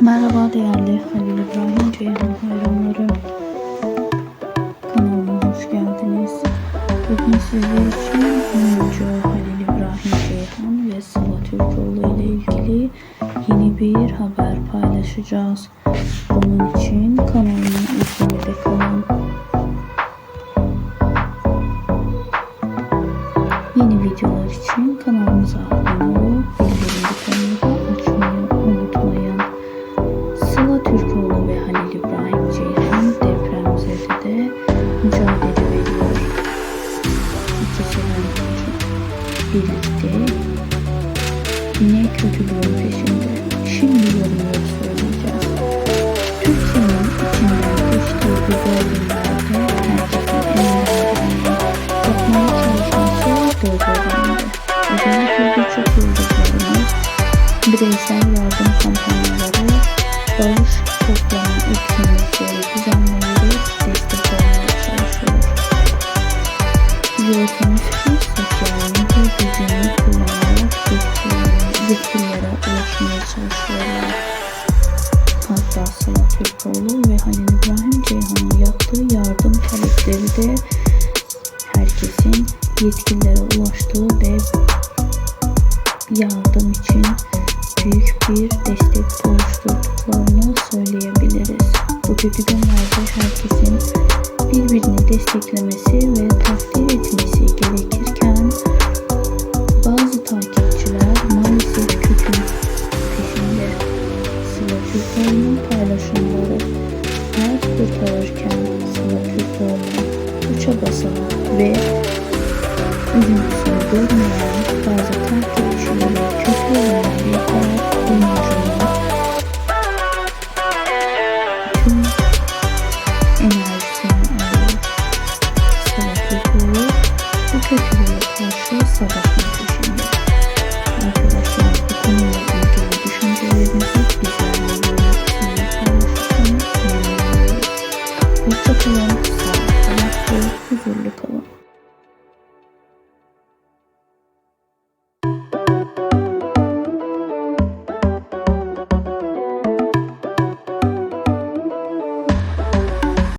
Merhaba değerli Halil İbrahim Ceyhan hayranları. Kanalıma hoş geldiniz. Bugün sizler için oyuncu Halil İbrahim Ceyhan ve Sıla Türkoğlu ile ilgili yeni bir haber paylaşacağız. Bunun için kanalıma izlemede kalın. Yeni videolar için kanalımıza abone olup depremzedede mücadele veriyor. İkisi birlikte yine kötülüğün peşinde. Şimdi yorumları söyleyeceğiz. Türkiye'nin içinden geçtiği bu zor günlerde herkesin elinden yapmaya çalışması göz önünde. Özellikle birçok yıldızlarımız bireysel Ki sosyal medya gücünü kullanarak yetkililere, ulaşmaya çalışıyorlar. Hatta Sıla Türkoğlu ve Halil İbrahim Ceyhan'ın yaptığı yardım talepleri de herkesin yetkililere ulaştığı ve yardım için büyük bir destek oluşturduklarını söyleyebiliriz. Bu kötü günlerde herkesin birbirini desteklemesi ve takdir etmesi gerekirken bazı takipçiler maalesef kötü peşinde. Sıla Türkoğlu'nun paylaşımları hayat kurtarırken Sıla Türkoğlu'nun bu çabasına ve üzüntüsünü görmeyen bazı yorumlar decirlo.